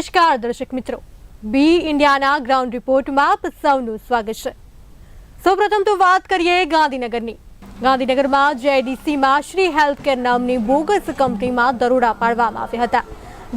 નમસ્કાર, દર્શક મિત્રો. બી ઇન્ડિયાના ગ્રાઉન્ડ રિપોર્ટમાં સૌનું સ્વાગત છે. સૌપ્રથમ તો વાત કરીએ ગાંધીનગરની. ગાંધીનગરમાં જેડીસીમાં શ્રી હેલ્થકેર નામની બોગસ કંપનીમાં દરોડા પાડવામાં આવ્યા હતા.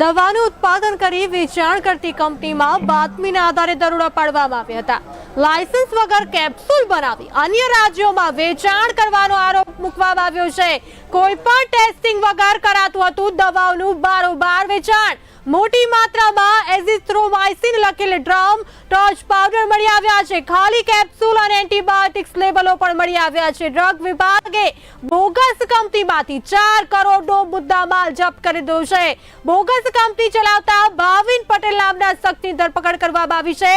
દવાનું ઉત્પાદન કરી વેચાણ કરતી કંપનીમાં બાતમીના આધારે દરોડા પાડવામાં આવ્યા હતા. લાયસન્સ વગર કેપ્સ્યુલ બનાવી અન્ય રાજ્યોમાં વેચાણ કરવાનો આરોપ મૂકવામાં આવ્યો છે. કોઈ પણ ટેસ્ટિંગ વગર કરાતું હતું દવાઓનું બારોબાર વેચાણ. મોટી માત્રામાં એઝિથ્રોમાઇસિન લખેલ ડ્રમ ટોર્ચ પાવડર મળી આવ્યા છે. ખાલી કેપ્સ્યુલ અને એન્ટીબાયોટિક્સ લેબલો પણ મળી આવ્યા છે. ડ્રગ વિભાગે બોગસ કંપનીમાંથી ચાર કરોડનો મુદ્દામાલ જપ્ત કરી દીધો છે. બોગસ કંપની ચલાવતા ભાવિન પટેલ નામના શખ્સની ધરપકડ કરવામાં આવી છે.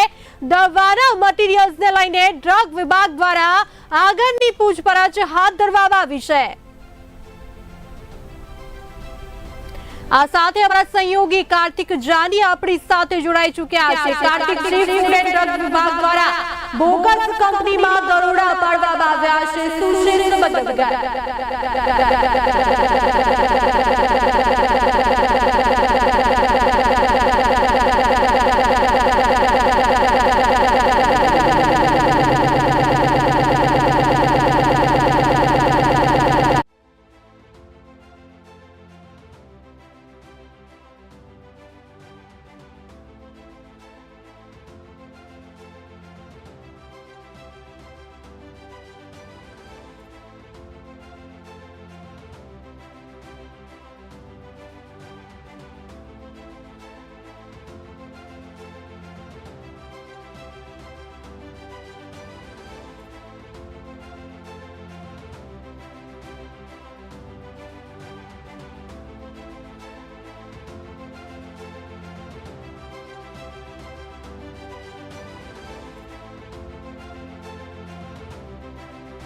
દવાના મટીરિયલ્સને લઈને ડ્રગ વિભાગ દ્વારા આગળની પૂછપરછ હાથ ધરવામાં આવી છે. આ સાથે અમારા સહયોગી કાર્તિક જાની આપણી સાથે જોડાઈ ચૂક્યા છે. Kartik Shri food and drug વિભાગ દ્વારા બોગસ કંપનીમાં દરોડા પાડવામાં આવ્યા છે. સુશીલ છે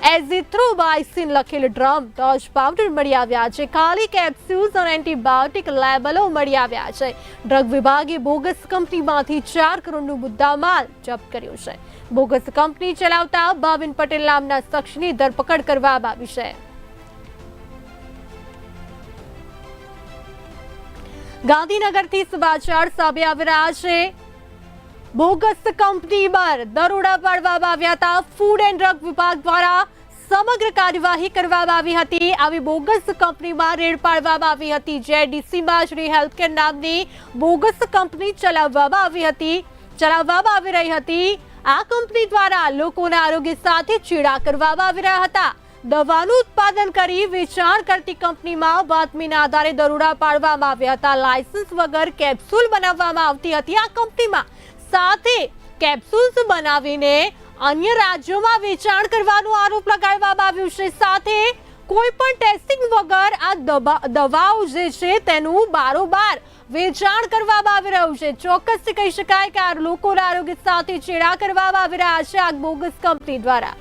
એઝિથ્રોમાઇસિન લખેલ ડ્રમ ટોચ પાવડર મળી આવ્યા છે ખાલી કેપ્સ્યુલ્સ અને એન્ટીબાયોટિક લેબલો મળી આવ્યા છે ડ્રગ વિભાગે બોગસ કંપનીમાંથી ચાર કરોડનું મુદ્દામાલ જપ્ત કર્યો છે બોગસ કંપની ચલાવતા ભાવિન પટેલ નામના શખ્સની ધરપકડ કરવામાં આવી છે ગાંધીનગરથી સમાચાર સામે આવી રહ્યા છે બોગસ કંપની પર દરોડા પાડવામાં આવ્યા હતા. ફૂડ એન્ડ ડ્રગ વિભાગ દ્વારા સમગ્ર કાર્યવાહી કરવામાં આવી હતી. આવી બોગસ કંપનીમાં રેડ પાડવામાં આવી હતી. જે ડીસીમાં શ્રી હેલ્થકેર નામની બોગસ કંપની ચલાવવામાં આવી હતી. ચલાવવામાં આવી રહી હતી. આ કંપની દ્વારા લોકોના આરોગ્ય સાથે ચીડા કરવામાં આવી રહ્યા હતા. દવાનું ઉત્પાદન કરી વેચાણ કરતી કંપનીમાં બાતમીના આધારે દરોડા પાડવામાં આવ્યા હતા. લાયસન્સ વગર કેપ્સ્યુલ બનાવવામાં આવતી હતી આ કંપનીમાં. સાથે કેપ્સ્યુલ્સ બનાવીને અન્ય રાજ્યોમાં વેચાણ કરવાનો આરોપ લગાવવામાં આવ્યો છે. સાથે કોઈ પણ ટેસ્ટિંગ વગર આ દવાઓ જે છે તેનું બારોબાર વેચાણ કરવામાં આવી રહ્યું છે. ચોક્કસ કહી શકાય કે આ લોકોના આરોગ્ય સાથે ચેડા કરવામાં આવી રહ્યા છે આ બોગસ કંપની દ્વારા.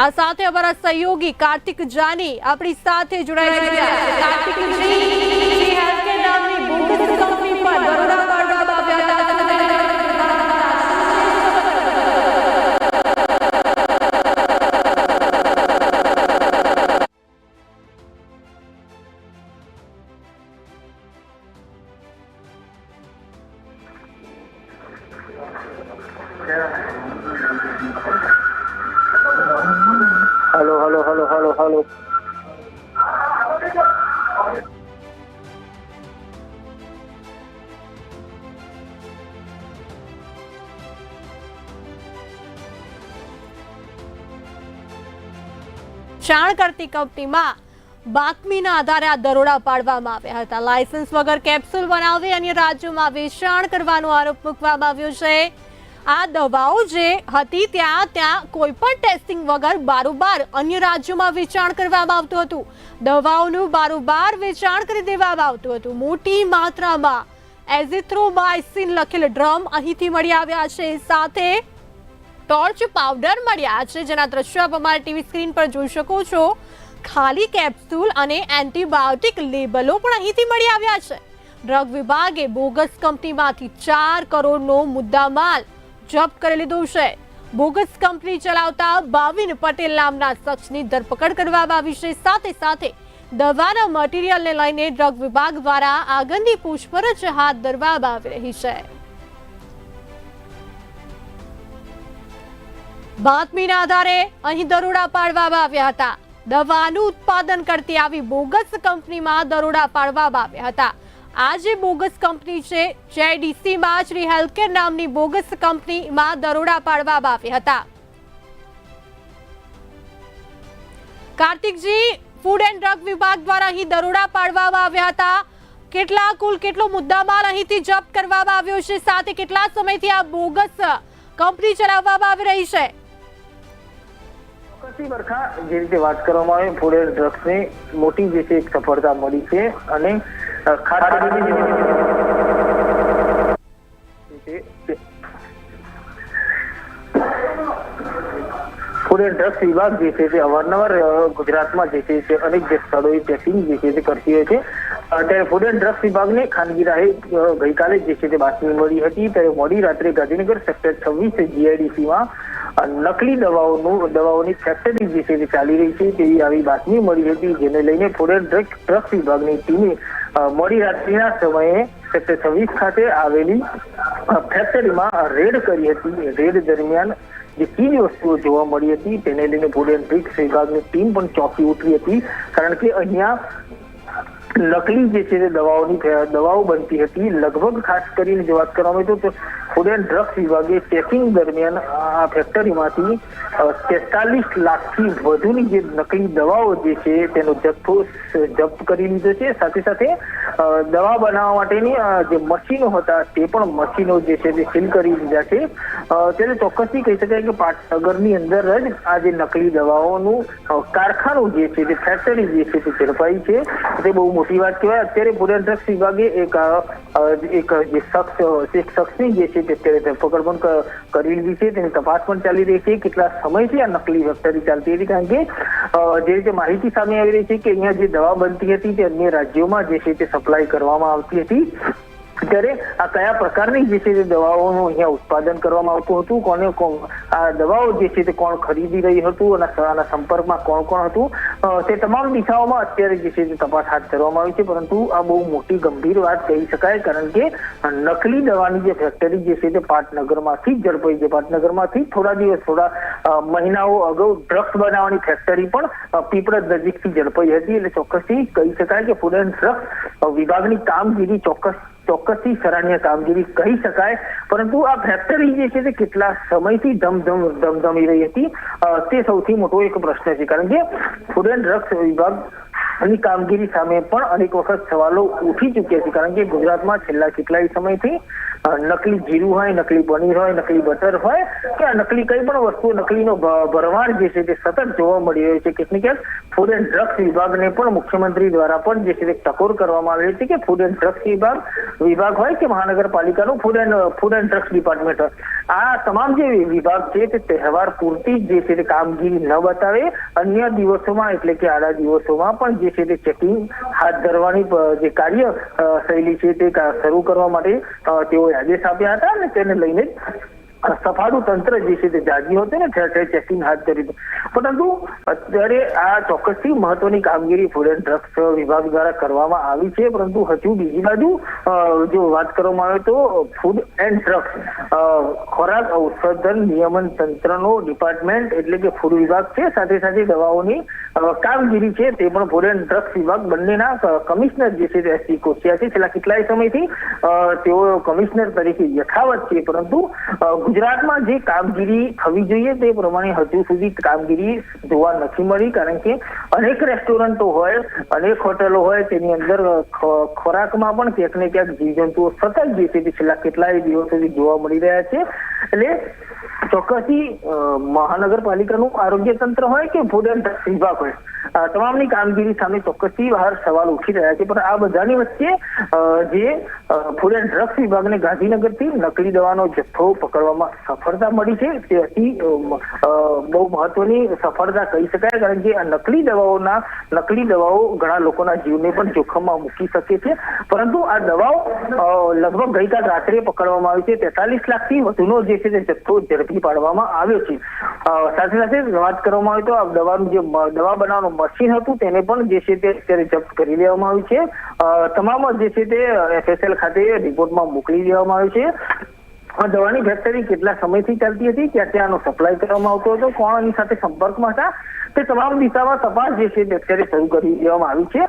આ સાથે અમારા સહયોગી કાર્તિક જાની આપણી સાથે જોડાઈ છે. કાર્તિકજી હેલ્થકેર નામની બોગસ કંપની પર દરોડા વેચાણ કરતી કંપનીમાં બાતમીના આધારે આ દરોડા પાડવામાં આવ્યા હતા. લાયસન્સ વગર કેપ્સ્યુલ બનાવી અન્ય રાજ્યોમાં વેચાણ કરવાનો આરોપ મૂકવામાં આવ્યો છે. આ દવાઓ જે હતી ત્યાં ત્યાં કોઈ પણ ટેસ્ટિંગ વગર બારોબાર અન્ય રાજ્યોમાં વેચાણ કરવામાં આવતું હતું. દવાઓનું બારોબાર વેચાણ કરી દેવામાં આવતું હતું. મોટી માત્રામાં એઝિથ્રોમાઇસિન લખેલ ડ્રમ અહીંથી મળી આવ્યા છે. સાથે ટોર્ચ પાવડર મળ્યા છે, જેના દ્રશ્યો આપ અમારા ટીવી સ્ક્રીન પર જોઈ શકો છો. ખાલી કેપ્સ્યુલ અને એન્ટીબાયોટિક લેબલો પણ અહીંથી મળી આવ્યા છે. ડ્રગ વિભાગે બોગસ કંપનીમાંથી ચાર કરોડનો મુદ્દામાલ જપ્ત કરી લીધો છે. બોગસ કંપની ચલાવતા બાવિન પટેલ નામના શખ્સની ધરપકડ કરવામાં આવી છે. સાથે સાથે દવાના મટીરિયલને લઈને ડ્રગ વિભાગ દ્વારા આગળની પૂછપરછ હાથ ધરવામાં આવી રહી છે. બાતમીના આધારે અહીં દરોડા પાડવામાં આવ્યા હતા. દવાનું ઉત્પાદન કરતી આવી બોગસ કંપનીમાં દરોડા પાડવામાં આવ્યા હતા. આ જે બોગસ કંપની છે જેડીસીમાં શ્રી હેલ્થકેર નામની બોગસ કંપનીમાં દરોડા પાડવામાં આવ્યા હતા. કાર્તિકજી ફૂડ એન્ડ ડ્રગ વિભાગ દ્વારા અહીં દરોડા પાડવામાં આવ્યા હતા. કેટલા, કુલ કેટલો મુદ્દામાલ અહીંથી જપ્ત કરવામાં આવ્યો છે? સાથે કેટલા સમયથી આ બોગસ કંપની ચલાવવામાં આવી રહી છે? ચોક્કસથી વર્ષા જે રીતે વાત કરવામાં આવે ફૂડ એન્ડ ડ્રગ્સની મોટી જે છે સફળતા મળી છે અને એન્ડ ડ્રગ્સ વિભાગ જે છે તે અવારનવાર ગુજરાતમાં જે છે તે અનેક જે સ્થળોએ ચેકિંગ જે છે તે કરતી હોય છે. ત્યારે ફૂડ એન્ડ ડ્રગ્સ વિભાગને ખાનગી રાહે ગઈકાલે જે છે તે બાતમી મળી હતી. ત્યારે મોડી રાત્રે ગાંધીનગર સેક્ટર છવ્વીસ જીઆઈડીસીમાં નકલી દવાઓનું, દવાઓની ફેક્ટરી જે છે ચાલી રહી છે, તેવી આવી બાતમી મળી હતી જેને લઈને ડ્રગ ડ્રગ્સ વિભાગની ટીમે મોડી રાત્રિના સમયે સેક્ટર છવ્વીસ ખાતે આવેલી ફેક્ટરીમાં રેડ કરી હતી. રેડ દરમિયાન જે ચીજ વસ્તુઓ જોવા મળી હતી, તેને લઈને ફૂડ એન્ડ ડ્રગ્સ વિભાગની ટીમ પણ ચોંકી ઉઠી હતી, કારણ કે અહીંયા નકલી જે છે તે દવાઓની દવાઓ બનતી હતી. લગભગ ખાસ કરીને જો વાત કરવામાં આવે તો ફૂડ એન્ડ ડ્રગ્સ વિભાગે ચેકિંગ દરમિયાન આ ફેક્ટરીમાંથી તેતાલીસ લાખથી વધુની જે નકલી દવાઓ જે છે તેનો જથ્થો જપ્ત કરી લીધો છે. સાથે સાથે દવા બનાવવા માટેની જે મશીનો હતા, તે પણ મશીનો જે છે તે સીલ કરી દીધા છે. ત્યારે ચોક્કસથી કહી શકાય કે પાટનગરની અંદર જ આ જે નકલી દવાઓનું કારખાનું જે છે તે ફેક્ટરી જે છે તે ઝડપાઈ છે. તે બહુ મોટી વાત કહેવાય. અત્યારે પુરાણ ડ્રગ્સ વિભાગે એક એક જે શખ્સ, એક શખ્સની જે છે તે અત્યારે ધરપકડ પણ કરી લીધી છે. તેની તપાસ પણ ચાલી રહી છે. કેટલા સમયથી આ નકલી ફેક્ટરી ચાલતી હતી કારણ કે જે રીતે માહિતી સામે આવી રહી છે કે અહીંયા જે દવા બનતી હતી તે અન્ય રાજ્યોમાં જે છે તે સપ્લાય કરવામાં આવતી હતી. ત્યારે આ કયા પ્રકારની જે છે તે દવાઓનું અહીંયા ઉત્પાદન કરવામાં આવતું હતું? કોને આ દવાઓ જે છે તે કોણ ખરીદી રહી હતું અને આના સંપર્કમાં કોણ કોણ હતું? તે તમામ દિશાઓમાં અત્યારે જે છે તે તપાસ હાથ ધરવામાં આવી છે, પરંતુ આ બહુ મોટી ગંભીર વાત કહી શકાય, કારણ કે નકલી દવાની જે ફેક્ટરી જે છે તે પાટનગરમાંથી ઝડપાઈ છે પાટનગરમાંથી થોડા દિવસ, થોડા મહિનાઓ અગાઉ ડ્રગ્સ બનાવવાની ફેક્ટરી પણ પીપળદ નજીકથી ઝડપાઈ હતી. એટલે ચોક્કસથી કહી શકાય કે ફૂડ એન્ડ ડ્રગ્સ વિભાગની કામગીરી ચોક્કસ ચોક્કસથી સરાહનીય કામગીરી કહી શકાય. પરંતુ આ ફેક્ટરી જે છે તે કેટલા સમયથી ધમધમ, ધમધમી રહી હતી? તે સૌથી મોટો એક પ્રશ્ન છે. કારણ કે ફૂડ એન્ડ ડ્રગ્સ વિભાગની કામગીરી સામે પણ અનેક વખત સવાલો ઉઠી ચૂક્યા છે. કારણ કે ગુજરાતમાં છેલ્લા કેટલાય સમયથી નકલી જીરું હોય નકલી પનીર હોય નકલી બટર હોય કે નકલી કઈ પણ વસ્તુ નકલીનો ભરવાડ જે છે તે સતત જોવા મળી રહ્યો છે. ક્યાંક ફૂડ એન્ડ ડ્રગ્સ વિભાગને પણ મુખ્યમંત્રી દ્વારા પણ જે છે તે ટકોર કરવામાં આવી હતી કે ફૂડ એન્ડ ડ્રગ્સ વિભાગ વિભાગ હોય કે મહાનગરપાલિકાનું food and food and drugs department હોય. આ તમામ જે વિભાગ છે તે તહેવાર પૂરતી જે છે તે કામગીરી ન બતાવે. અન્ય દિવસોમાં એટલે કે આડા દિવસોમાં પણ જે છે તે ચેકિંગ હાથ ધરવાની જે કાર્ય શૈલી છે તે શરૂ કરવા માટે અ, તેઓએ આદેશ આપ્યા હતા અને તેને લઈને સફાળું તંત્ર જે છે તે જાગ્યું હતું ને ઠેર ઠેર ચેકિંગ હાથ ધર્યું હતું પરંતુ અત્યારે આ ચોક્કસથી મહત્વની કામગીરી ફૂડ એન્ડ ડ્રગ્સ વિભાગ દ્વારા કરવામાં આવી છે પરંતુ હજુ બીજી બાજુ અ, જો વાત કરવામાં આવે તો ફૂડ એન્ડ ડ્રગ્સ ખોરાક ઔષધન નિયમન તંત્રનો ડિપાર્ટમેન્ટ એટલે કે ફૂડ વિભાગ છે સાથે સાથે દવાઓની અ, કામગીરી છે તે પણ ફૂડ એન્ડ ડ્રગ્સ વિભાગ બંનેના ક- કમિશનર જે છે તે એસ. સી કોશિયા છે છેલ્લા કેટલાય સમયથી અ, તેઓ કમિશનર તરીકે યથાવત છે પરંતુ અ, ગુજરાતમાં જે કામગીરી થવી જોઈએ તે પ્રમાણે હજુ સુધી કામગીરી જોવા નથી મળી, કારણ કે અનેક રેસ્ટોરન્ટો હોય, અનેક હોટેલો હોય, તેની અંદર ખોરાકમાં પણ ક્યાંક ને ક્યાંક જીવજંતુઓ સતત જે છે છેલ્લા કેટલાય દિવસ સુધી જોવા મળી રહ્યા છે. એટલે ચોક્કસથી મહાનગરપાલિકાનું આરોગ્ય તંત્ર હોય કે ફૂડ એન્ડ વિભાગ હોય તમામની કામગીરી સામે ચોક્કસથી બહાર સવાલ ઉઠી રહ્યા છે. પણ આ બધાની વચ્ચે જે ફૂડ એન્ડ ડ્રગ્સ વિભાગને ગાંધીનગરથી નકલી દવાનો જથ્થો પકડવામાં સફળતા મળી છે, તે અતિ બહુ મહત્વની સફળતા કહી શકાય, કારણ કે આ નકલી દવાઓના, નકલી દવાઓ ઘણા લોકોના જીવને પણ જોખમમાં મૂકી શકે છે. પરંતુ આ દવાઓ લગભગ ગઈકાલ રાત્રે પકડવામાં આવી છે. તેતાલીસ લાખથી વધુનો જે છે તે જથ્થો ઝડપી પાડવામાં આવ્યો છે. સાથે સાથે વાત કરવામાં આવે તો આ દવાનું જે દવા બનાવવાનું મશીન હતું, તેને પણ જે છે તે અત્યારે જપ્ત કરી લેવામાં આવ્યું છે. તમામ જે છે તે એફએસએલ ખાતે રિપોર્ટમાં મોકલી દેવામાં આવ્યું છે. દવાની ફેક્ટરી કેટલા સમયથી ચાલતી હતી? ક્યાં ત્યાં આનો સપ્લાય કરવામાં આવતો હતો? કોણ એની સાથે સંપર્કમાં હતા? તે તમામ દિશામાં તપાસ જે છે અત્યારે શરૂ કરી દેવામાં આવી છે.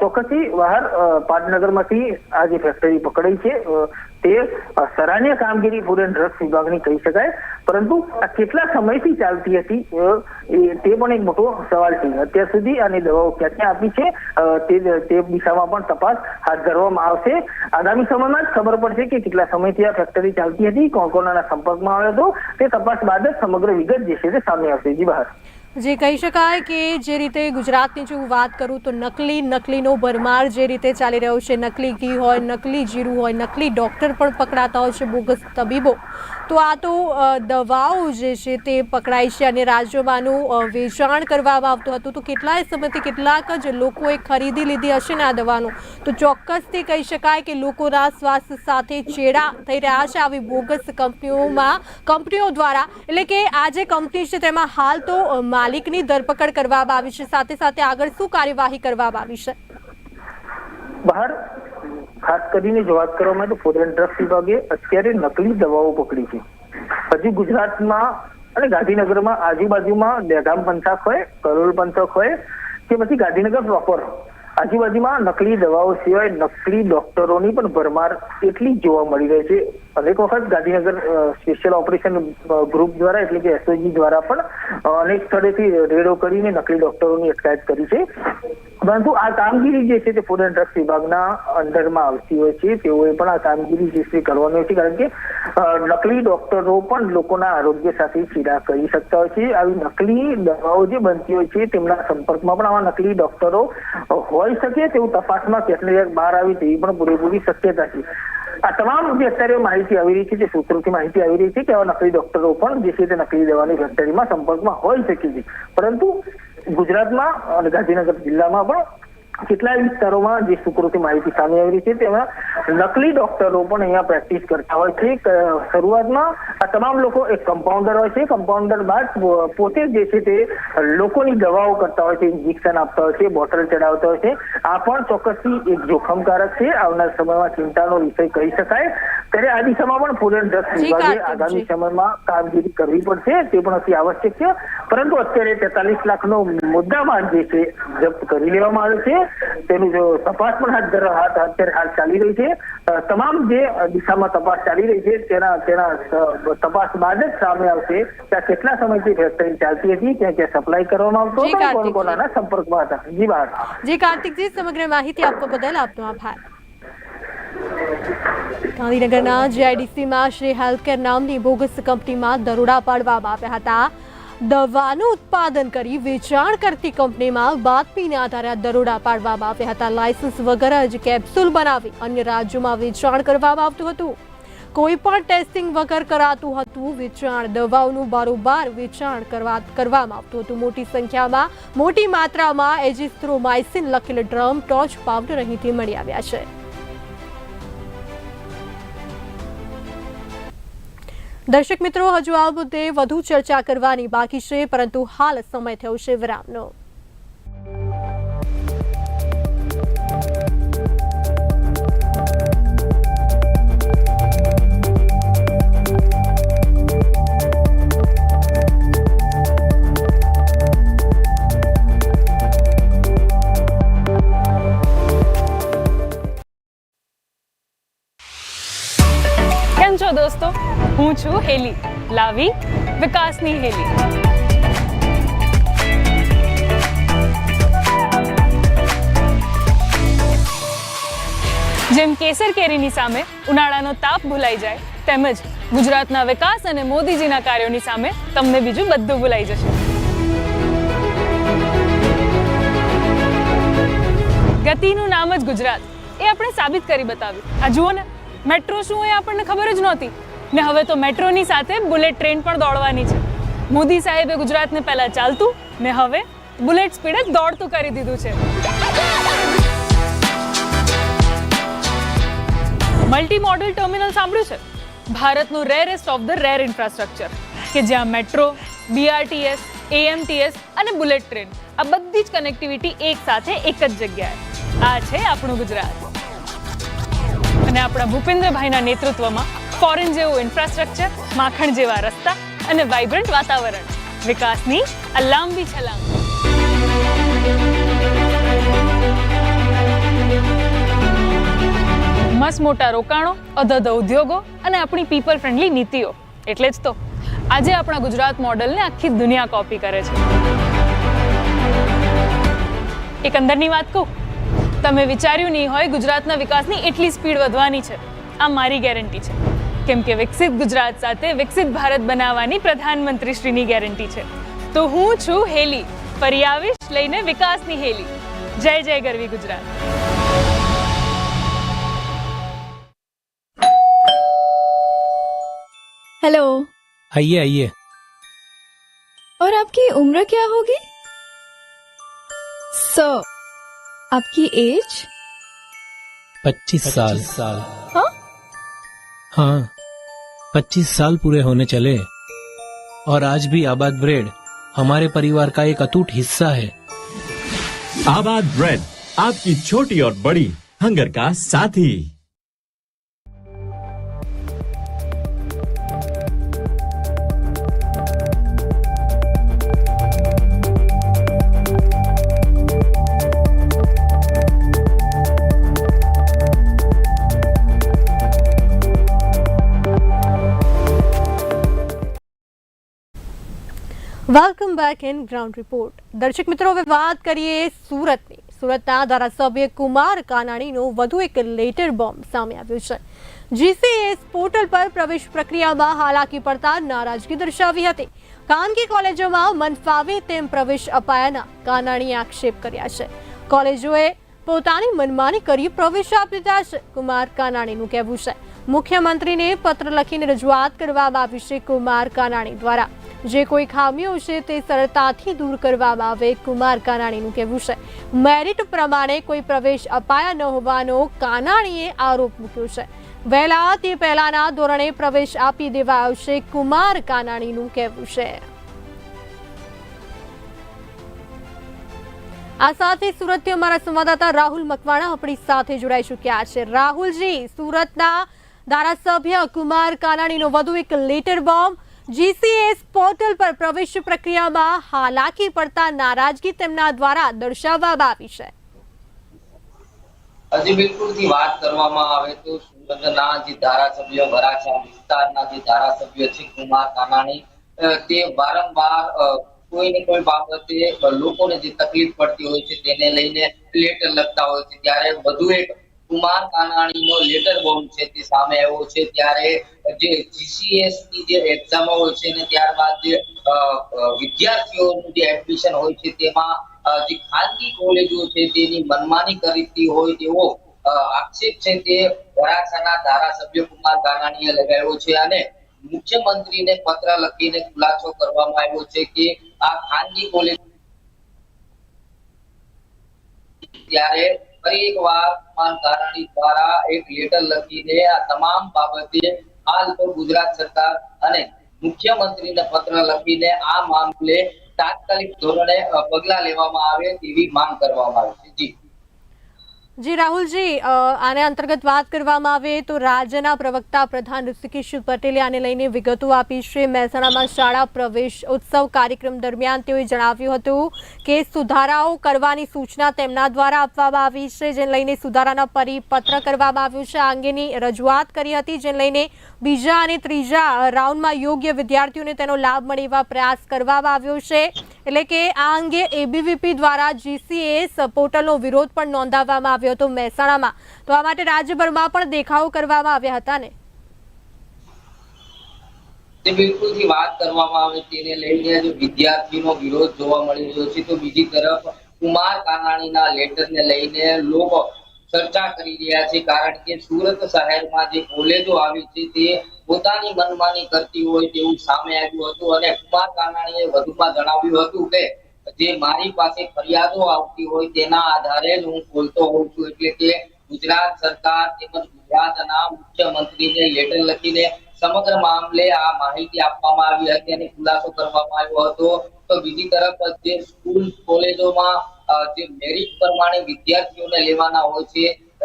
ચોક્કસથી બહાર પાટનગરમાંથી આ જે ફેક્ટરી પકડાઈ છે તે સરાહનીય કામગીરી ફૂડ ડ્રગ્સ વિભાગની કહી શકાય. પરંતુ આ કેટલા સમયથી ચાલતી હતી તે પણ એક મોટો સવાલ છે. અત્યાર સુધી આની દવાઓ ક્યાં ક્યાં આપી છે તે તે દિશામાં પણ તપાસ હાથ ધરવામાં આવશે. આગામી સમયમાં જ ખબર પડશે કે કેટલા સમયથી આ ફેક્ટરી ચાલતી હતી કોણ કોણ સંપર્કમાં આવ્યો હતો તે તપાસ બાદ જ સમગ્ર વિગત જે છે તે સામે આવશે. જી, બહાર. જે કહી શકાય કે જે રીતે ગુજરાતની જો હું વાત કરું તો નકલી નકલીનો ભરમાર જે રીતે ચાલી રહ્યો છે, નકલી ઘી હોય, નકલી જીરું હોય, નકલી ડૉક્ટર પણ પકડાતા હોય છે, બોગસ તબીબો. તો આ તો દવાઓ જે છે તે પકડાય છે અને રાજ્યોમાંનું વેચાણ કરવામાં આવતું હતું. તો કેટલાય સમયથી કેટલાક જ લોકોએ ખરીદી લીધી હશે ને આ દવાનું. તો ચોક્કસથી કહી શકાય કે લોકોના સ્વાસ્થ્ય સાથે ચેડા થઈ રહ્યા છે આવી બોગસ કંપનીઓમાં, કંપનીઓ દ્વારા. એટલે કે આ જે કંપની છે તેમાં હાલ તો માલિકની ધરપકડ કરવામાં આવી છે. સાથે સાથે આગળ શું કાર્યવાહી કરવામાં આવી છે? બહાર ખાસ કરીને જો વાત કરવામાં તો ફૂડ એન્ડ ડ્રગ્સ વિભાગે અત્યારે નકલી દવાઓ પકડી છે. હજી ગુજરાતમાં અને ગાંધીનગરમાં આજુબાજુમાં દહેગામ પંથક હોય, કરોલ પંથક હોય કે પછી ગાંધીનગર પ્રોપર આજુબાજુમાં નકલી દવાઓ સિવાય નકલી ડોક્ટરોની પણ ભરમાર એટલી જોવા મળી રહી છે. અનેક વખત ગાંધીનગર સ્પેશિયલ ઓપરેશન ગ્રુપ દ્વારા એટલે કે એસઓજી દ્વારા પણ અનેક સ્થળેથી રેડો કરીને નકલી ડોક્ટરોની અટકાયત કરી છે. પરંતુ આ કામગીરી જે છે તે ફૂડ એન્ડ ડ્રગ્સ વિભાગના અંડરમાં આવતી હોય છે. તેઓએ પણ આ કામગીરી જે છે કરવાની હોય છે, કારણ કે નકલી ડોક્ટરો પણ લોકોના આરોગ્ય સાથે ચીડા કરી શકતા હોય છે. આવી નકલી દવાઓ જે બનતી હોય છે, તેમના સંપર્કમાં પણ આવા નકલી ડોક્ટરો હોઈ શકે તેવું તપાસમાં ક્યાંક બહાર આવી તેવી પણ પૂરેપૂરી શક્યતા છે. આ તમામ જે અત્યારે માહિતી આવી રહી છે, જે સૂત્રોથી માહિતી આવી રહી છે કે આવા નકલી ડોક્ટરો પણ જે છે તે નકલી દવાની ફેક્ટરીમાં સંપર્કમાં હોઈ શકે છે. પરંતુ ગુજરાતમાં અને ગાંધીનગર જિલ્લામાં પણ કેટલાય વિસ્તારોમાં જે સુકૃતિ માહિતી સામે આવી રહી છે તેમાં નકલી ડોક્ટરો પણ અહીંયા પ્રેક્ટિસ કરતા હોય છે. શરૂઆતમાં આ તમામ લોકો એક કમ્પાઉન્ડર હોય છે. કમ્પાઉન્ડર બાદ પોતે જે છે તે લોકોની દવાઓ કરતા હોય છે ઇન્જેક્શન આપતા હોય છે બોટલ ચડાવતા હોય છે. આ પણ ચોક્કસથી એક જોખમકારક છે. આવનાર સમયમાં ચિંતાનો વિષય કહી શકાય. ત્યારે આ દિશામાં પણ એન્ડ ડ્રગ્સ વિભાગે આગામી સમયમાં કામગીરી કરવી પડશે. તે પણ અતિ આવશ્યક છે. પરંતુ અત્યારે તેતાલીસ લાખનો મુદ્દામાલ જે છે જપ્ત કરી લેવામાં આવ્યો છે. તેનું જો તપાસ પણ હાથ ધર હાથ અત્યારે હાલ ચાલી રહી છે. તમામ જે દિશામાં તપાસ ચાલી રહી છે તેના તેના તપાસ બાદ જ સામે આવશે ત્યાં કેટલા સમયથી ફેક્ટરી ચાલતી હતી ત્યાં ક્યાં સપ્લાય કરવામાં આવતો હતો કોણ. કોનાના સંપર્કમાં હતા? જી બહાર. જી કાર્તિકજી સમગ્ર માહિતી આપવા બદલ આપનો આભાર. ગાંધીનગરના જીઆઈડીસીમાં શ્રી હેલ્થકેર નામની બોગસ કંપનીમાં દરોડા પાડવામાં આવ્યા હતા. દવાનું ઉત્પાદન કરી વેચાણ કરતી કંપનીમાં બાતમીના આધારે દરોડા પાડવામાં આવ્યા હતા. લાયસન્સ વગર જ કેપ્સ્યુલ બનાવી અન્ય રાજ્યોમાં વેચાણ કરવામાં આવતું હતું. કોઈ પણ ટેસ્ટિંગ વગર કરાતું હતું. વેચાણ દવાઓનું બારોબાર વેચાણ કરવા કરવામાં આવતું હતું. મોટી સંખ્યામાં મોટી માત્રામાં એજિસ્ટ્રોમાઇસિન લખેલ ડ્રમ, ટોચ, પાવડર અહીંથી મળી આવ્યા છે. દર્શક મિત્રો, હજુ આ મુદ્દે વધુ ચર્ચા કરવાની બાકી છે, પરંતુ હાલ સમય થયો છે વિરામનો. કેમ છો દોસ્તો? હું છું હેલી. લાવી વિકાસની હેલી. જેમ કેસર કેરીની સામે ઉનાળાનો તાપ ભૂલાઈ જાય, તેમજ ગુજરાતના વિકાસ અને મોદીજીના કાર્યોની સામે તમને બીજું બધું ભૂલાઈ જશે. ગતિનું નામ જ ગુજરાત. એ આપણે સાબિત કરી બતાવ્યું. આ જુઓ ને, મેટ્રો શું એ આપણને ખબર જ નહોતી. ને હવે તો મેટ્રોની સાથે બુલેટ ટ્રેન પણ દોડવાની છે. મોદી સાહેબે ગુજરાતને પહેલાં ચાલતું ને હવે બુલેટ સ્પીડે દોડતું કરી દીધું છે. મલ્ટી મોડલ ટર્મિનલ સાંભળ્યું છે? ભારતનું rarest of the rare infrastructure કે જ્યાં મેટ્રો બીઆરટીએસ એએમટીએસ અને બુલેટ ટ્રેન, આ બધી જ કનેક્ટિવિટી એક સાથે એક જ જગ્યાએ. આ છે આપણું ગુજરાત. અને આપણા ભૂપેન્દ્રભાઈના નેતૃત્વમાં ફોરેન જેવું ઇન્ફ્રાસ્ટ્રક્ચર માખણ જેવા રસ્તા અને વાઇબ્રન્ટ વાતાવરણ. વિકાસની આ લાંબી છલાંગ. મસ્ત મોટા રોકાણો, અધધ ઉદ્યોગો અને આપણી પીપલ ફ્રેન્ડલી નીતિઓ. એટલે જ તો. આજે આપણા ગુજરાત મોડલને આખી દુનિયા કોપી કરે છે. એક અંદરની વાત કહું? તમે વિચાર્યું નહીં હોય ગુજરાતના વિકાસની એટલી સ્પીડ વધવાની છે. આ મારી ગેરંટી છે. કેમ કે વિકસિત ગુજરાત સાથે વિકસિત ભારત બનાવવાની પ્રધાનમંત્રી શ્રીની ગેરંટી છે તો હું છું હેલી ફરી આવીશ લઈને વિકાસની હેલી જય જય ગરવી ગુજરાત हेलो आइए आइए और आपकी उम्र क्या होगी सर आपकी एज पच्चीस साल साल हाँ हाँ पच्चीस साल पूरे होने चले, और आज भी आबाद ब्रेड हमारे परिवार का एक अटूट हिस्सा है। आबाद ब्रेड, आपकी छोटी और बड़ी, हंगर का साथी। Welcome back in ground report દર્શક મિત્રો, હવે વાત કરીએ સુરતની. સુરતના ધારાસભ્ય કુમાર કાનાણીનો વધુ એક લેટર બોમ્બ સામે આવ્યો છે. જીસીએસ પોર્ટલ પર પ્રવેશ પ્રક્રિયામાં હાલાકી પડતા નારાજગી દર્શાવી હતી. ખાનગી કોલેજોમાં મન ફાવે તેમ પ્રવેશ અપાયાના કાનાણીએ આક્ષેપ કર્યા છે. કોલેજોએ પોતાની મનમાની કરી પ્રવેશ આપી દીધા છે, કુમાર કાનાણીનું કહેવું છે. મુખ્યમંત્રીને પત્ર લખીને રજૂઆત કરવામાં આવી છે કુમાર કાનાણી દ્વારા. જે કોઈ ખામીઓ છે તે સરળતાથી દૂર કરવામાં આવે. કુમાર કાનાણીનું કહેવું છે, મેરિટ પ્રમાણે કોઈ પ્રવેશ અપાયા ન હોવાનો કાનાણીએ આરોપ મૂક્યો છે. વહેલા તે પહેલાના ધોરણે પ્રવેશ આપી દેવાયો છે કુમાર કાનાણીનું કહેવું છે. આ સાથે સુરતથી અમારા સંવાદદાતા રાહુલ મકવાણા આપણી સાથે જોડાઈ ચૂક્યા છે. રાહુલજી, સુરતના ધારાસભ્ય કુમાર કાનાણીનો વધુ એક લેટર બોમ્બ જીસીએસ પોર્ટલ પર પ્રવેશ પ્રક્રિયામાં હાલાકી પડતા નારાજગી તેમના દ્વારા દર્શાવવામાં આવી છે. હજી બિલકુલથી વાત કરવામાં આવે તો સુરતના જે ધારાસભ્ય વરાછા વિસ્તારના જે ધારાસભ્ય છે કુમાર કાનાણી તે વારંવાર કોઈ ને કોઈ બાબતે લોકોને જે તકલીફ પડતી હોય છે તેને લઈને લેટર લખતા હોય છે. ત્યારે વધુ એક કુમાર કાનાણીનો લેટર બોમ્બ છે તે સામે આવ્યો છે. ત્યારે જે જીસીએસની જે એક્ઝામ હોય છે ને ત્યારબાદ જે વિદ્યાર્થીઓનું જે એડમિશન હોય છે તેમાં જે ખાનગી કોલેજો છે તેની મનમાની કરતી હોય તેવો આક્ષેપ છે તે વરાછાના ધારાસભ્ય કુમાર કાનાણીએ લગાવ્યો છે અને મુખ્યમંત્રીને પત્ર લખીને ખુલાસો કરવામાં આવ્યો છે કે આ ખાનગી કોલેજ, ત્યારે ફરી એકવાર કુમાર કાનાણી દ્વારા એક લેટર લખીને આ તમામ બાબતે હાલ તો ગુજરાત સરકાર અને મુખ્યમંત્રીને પત્ર લખીને આ મામલે તાત્કાલિક ધોરણે પગલા લેવામાં આવે તેવી માંગ કરવામાં આવી છે. જી. જી, રાહુલજી આને અંતર્ગત વાત કરવામાં આવે તો રાજ્યના પ્રવક્તા પ્રધાન ઋષિકેશ પટેલે આને લઈને વિગતો આપી છે. મહેસાણામાં શાળા પ્રવેશ ઉત્સવ કાર્યક્રમ દરમિયાન તેઓએ જણાવ્યું હતું કે સુધારાઓ કરવાની સૂચના તેમના દ્વારા આપવામાં આવી છે, જેને લઈને સુધારાના પરિપત્ર કરવામાં આવ્યું છે. આ અંગેની રજૂઆત કરી હતી, જેને લઈને બીજા અને ત્રીજા રાઉન્ડમાં યોગ્ય વિદ્યાર્થીઓને તેનો લાભ મળે પ્રયાસ કરવામાં આવ્યો છે. એટલે કે આ અંગે એબીવીપી દ્વારા જીસીએ પોર્ટલનો વિરોધ પણ નોંધાવવામાં આવ્યો હતો મહેસાણામાં. તો આ માટે રાજ્યભરમાં પણ દેખાવો કરવામાં આવ્યા હતા ને? તે બિલકુલથી વાત કરવામાં આવે તેને લઈને જો વિદ્યાર્થીનો વિરોધ જોવા મળી રહ્યો છે. તો બીજી તરફ કુમાર કાનાણીના લેટરને લઈને લોકો ચર્ચા કરી રહ્યા છે. કારણ કે સુરત શહેરમાં જે કોલેજો આવી છે તે પોતાની મનમાની કરતી હોય તેવું સામે આવ્યું હતું અને કુમાર કાનાણીએ વધુમાં જણાવ્યું હતું કે જે મારી પાસે ફરિયાદો આવતી હોય તેના આધારે હું બોલતો હોઉં છું એટલે કે ગુજરાત સરકાર તેમજ ગુજરાતના મુખ્યમંત્રીને લેટર લખીને સમગ્ર મામલે આ માહિતી આપવામાં આવી હતી અને ખુલાસો કરવામાં આવ્યો હતો. તો બીજી તરફ જે સ્કૂલ, કોલેજોમાં જે મેરિટ પ્રમાણે વિદ્યાર્થીઓને લેવાના હોય છે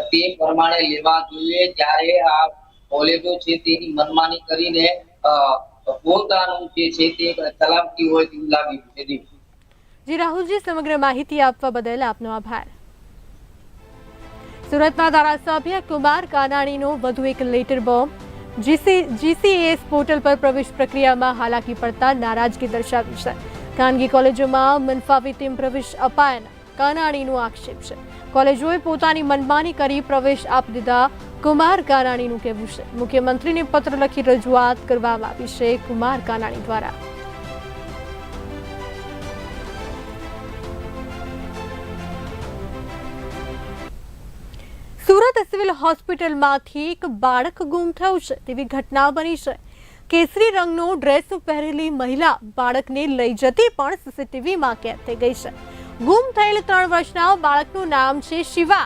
તે પ્રમાણે લેવા જોઈએ. ત્યારે આ કોલેજો છે તેની મનમાની કરીને પોતાનું જે છે તે ચલાવતી હોય તેવું લાગી છે. જી, રાહુલજી, સમગ્ર માહિતી આપવા બદલ આપનો આભાર. સુરતના ધારાસભ્ય કુમાર કાનાણીનો વધુ એક letter bomb. GC, GCS portal પર પ્રવેશ પ્રક્રિયામાં હાલાકી પડતા નારાજગી દર્શાવી છે. ખાનગી કોલેજોમાં મનફાવી ટીમ પ્રવેશ અપાયાના કાનાણીનો આક્ષેપ છે. કોલેજોએ પોતાની મનમાની કરી પ્રવેશ આપી દીધા. કુમાર કાનાણીનું કહેવું છે. મુખ્યમંત્રીને પત્ર લખી રજૂઆત કરવામાં આવી છે કુમાર કાનાણી દ્વારા. સુરત સિવિલ હોસ્પિટલમાંથી એક બાળક ગુમ થયું છે તેવી ઘટના બની છે. કેસરી રંગનો ડ્રેસ પહેરેલી મહિલા બાળકને લઈ જતી પણ સીસીટીવીમાં કેદ થઈ ગઈ છે. ગુમ થયેલ ત્રણ વર્ષના બાળકનું નામ છે શિવા.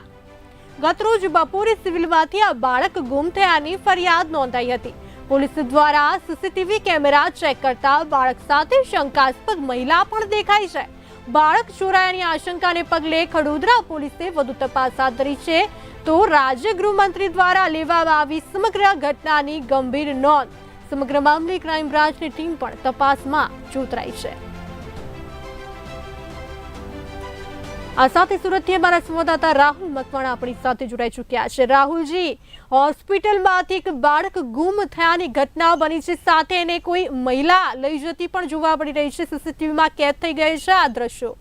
ગતરોજ બપોરે સિવિલમાંથી આ બાળક ગુમ થયાની ફરિયાદ નોંધાઈ હતી. પોલીસ દ્વારા સીસીટીવી કેમેરા ચેક કરતા બાળક સાથે શંકાસ્પદ મહિલા પણ દેખાઈ છે. બાળક ચોરાયાની આશંકાને પગલે ખડોદરા પોલીસે વધુ તપાસ હાથ ધરી છે તો રાજ્ય ગૃહમંત્રી દ્વારા લેવામાં આવી સમગ્ર ઘટનાની ગંભીર નોંધ. સમગ્ર મામલે ક્રાઇમ બ્રાન્ચની ટીમ પણ તપાસમાં જોતરાઈ છે. આ સાથે સુરતથી અમારા સંવાદદાતા રાહુલ મકવાણા આપણી સાથે જોડાઈ ચૂક્યા છે. રાહુલજી, હોસ્પિટલમાંથી એક બાળક ગુમ થયાની ઘટના બની છે. સાથે એને કોઈ મહિલા લઈ જતી પણ જોવા મળી રહી છે. સીસીટીવીમાં કેદ થઈ ગઈ છે આ દ્રશ્યો.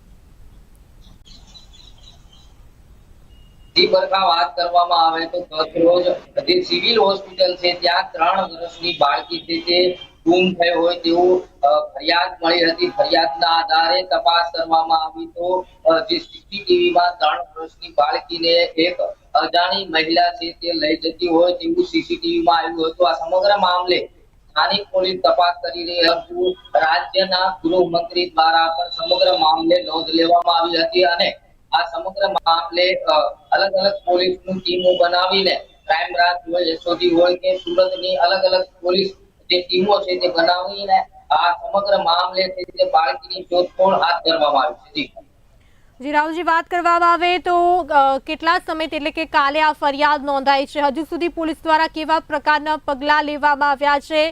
ત્યાં ત્રણ વર્ષની બાળકી ગુમ થયો હોય તેવું ફરિયાદ મળી હતી. ફરિયાદના આધારે તપાસ કરવામાં આવી તો જે સીસીટીવીમાં ત્રણ વર્ષની બાળકીને એક અજાણી મહિલા છે તે લઈ જતી હોય તેવું સીસીટીવીમાં આવ્યું હતું. આ સમગ્ર મામલે સ્થાનિક પોલીસ તપાસ કરી રહી હતું. રાજ્યના ગૃહમંત્રી દ્વારા પણ સમગ્ર મામલે નોંધ લેવામાં આવી હતી અને આ સમગ્ર મામલે અલગ અલગ પોલીસની ટીમો બનાવીને, ક્રાઇમ બ્રાન્ચ હોય, એસઓજી હોય કે સુરતની અલગ અલગ પોલીસ જે ટીમો છે તે બનાવીને આ સમગ્ર મામલે છે તે બાળકીની શોધખોળ હાથ ધરવામાં આવી છે. જી. જી, રાહુલજી, વાત કરવામાં આવે તો કેટલા સમય એટલે કે કાલે આ ફરિયાદ નોંધાઈ છે? હજુ સુધી પોલીસ દ્વારા કેવા પ્રકારના પગલાં લેવામાં આવ્યા છે?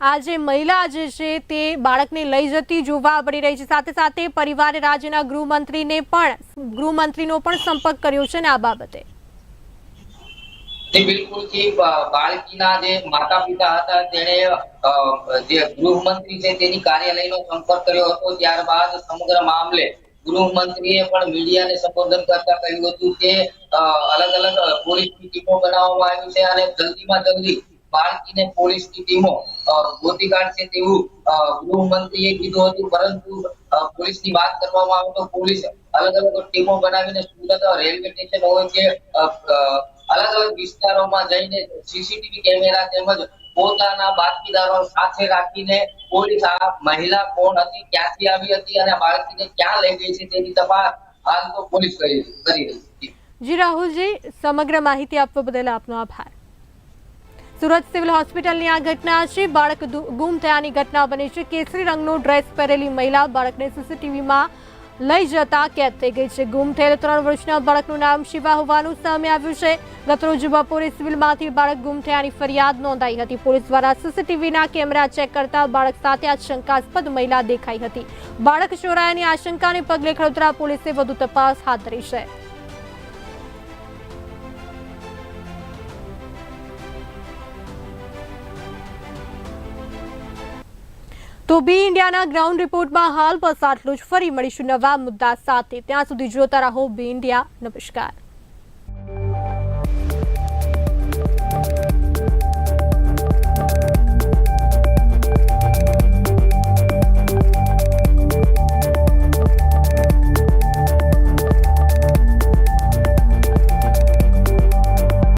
આ જે મહિલા જે છે તે બાળકને લઈ જતી જોવા મળી રહી છે. સાથે સાથે પરિવારે રાજ્યના ગૃહમંત્રીને પણ, ગૃહમંત્રીનો પણ સંપર્ક કર્યો છે ને આ બાબતે? બિલકુલ કે બાળકીના જે માતા પિતા હતા, તેણે જે ગૃહમંત્રી છે તેની કાર્યાલયનો સંપર્ક કર્યો હતો. ત્યારબાદ સમગ્ર મામલે ગૃહમંત્રીએ પણ મીડિયાને સંબોધન કરતા કહ્યું હતું કે અલગ અલગ પોલીસની ટીમો બનાવવામાં આવી છે અને જલ્દીમાં જલ્દી બાળકીને પોલીસની ટીમો ગોતી કાઢશે તેવું ગૃહમંત્રીએ કીધું હતું. પરંતુ પોલીસ પોલીસની વાત કરવામાં આવે તો પોલીસ અલગ અલગ ટીમો બનાવીને સુરત રેલવે સ્ટેશન હોય કે અલગ અલગ વિસ્તારોમાં જઈને સીસીટીવી કેમેરા તેમજ પોતાના બાતમીદારો સાથે રાખીને પોલીસ આ મહિલા કોણ હતી, ક્યાંથી આવી હતી અને બાળકીને ક્યાં લઈ ગઈ છે તેની તપાસ હાલ તો પોલીસ કરી રહી છે. જી રાહુલજી, સમગ્ર માહિતી આપવા બદલ આપનો આભાર. સુરત સિવિલ હોસ્પિટલની આ ઘટના છે. બાળક ગુમ થયાની ઘટના બની છે. કેસરી રંગનો ડ્રેસ પહેરેલી મહિલા બાળકને સીસીટીવીમાં લઈ જતા કેદ થઈ ગઈ છે. ગુમ થયેલ ત્રણ વર્ષના બાળકનું નામ શિવા હોવાનું સામે આવ્યું છે. ગતરોજ બપોરે સિવિલમાંથી બાળક ગુમ થયાની ફરિયાદ નોંધાઈ હતી. પોલીસ દ્વારા સીસીટીવીના કેમેરા ચેક કરતા બાળક સાથે આ શંકાસ્પદ મહિલા દેખાઈ હતી. બાળક ચોરાયાની આશંકાને પગલે ખડોદરા પોલીસે વધુ તપાસ હાથ ધરી છે. તો બી ઇન્ડિયાના ગ્રાઉન્ડ રિપોર્ટમાં હાલ બસ આટલું જ. ફરી મળીશું નવા મુદ્દા સાથે. ત્યાં સુધી જોતા રહો બી ઇન્ડિયા. નમસ્કાર.